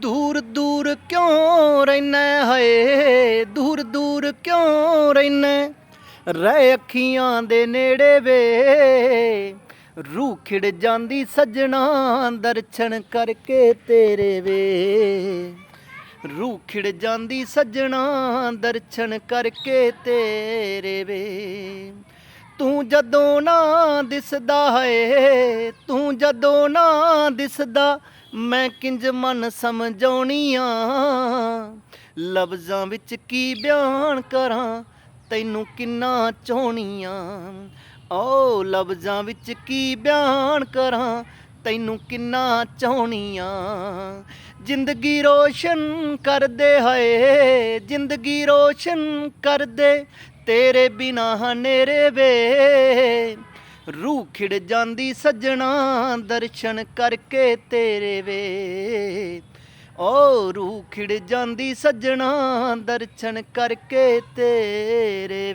ਦੂਰ ਦੂਰ ਕਿਉਂ ਰਹਿਣਾ ਹਏ? ਦੂਰ ਦੂਰ ਕਿਉਂ ਰਹਿਣਾ ਰਹਿ ਅੱਖੀਆਂ ਦੇ ਨੇੜੇ ਵੇ। ਰੂਹ ਖਿੜ ਜਾਂਦੀ ਸੱਜਣਾ ਦਰਸ਼ਨ ਕਰਕੇ ਤੇਰੇ ਵੇ। ਰੂਹ ਖਿੜ ਜਾਂਦੀ ਸੱਜਣਾ ਦਰਸ਼ਨ ਕਰਕੇ ਤੇਰੇ ਵੇ। ਜਦੋਂ ਨਾ ਦਿਸਦਾ ਹੈ ਤੂੰ ਜਦੋਂ ਨਾ ਦਿਸਦਾ, ਮੈਂ ਕਿੰਜ ਮਨ ਸਮਝਾਉਣੀਆਂ? ਲਫ਼ਜ਼ਾਂ ਵਿੱਚ ਕੀ ਬਿਆਨ ਕਰਾਂ, ਤੈਨੂੰ ਕਿੰਨਾ ਚਾਹਣੀਆਂ? ਓ ਲਫ਼ਜ਼ਾਂ ਵਿੱਚ ਕੀ ਬਿਆਨ ਕਰਾਂ, ਤੈਨੂੰ ਕਿੰਨਾ ਚਾਹਣੀਆਂ? ਜ਼ਿੰਦਗੀ ਰੋਸ਼ਨ ਕਰਦੇ ਹਏ ਜ਼ਿੰਦਗੀ ਰੋਸ਼ਨ ਕਰਦੇ, ਤੇਰੇ ਬਿਨਾ ਹਨੇਰੇ ਵੇ। ਰੂਹ ਖਿੜ ਜਾਂਦੀ ਸਜਣਾ ਦਰਸ਼ਨ ਕਰਕੇ ਤੇਰੇ ਵੇ। ਓ ਰੂਹ ਖਿੜ ਜਾਂਦੀ ਸਜਣਾ ਦਰਸ਼ਨ ਕਰਕੇ ਤੇਰੇ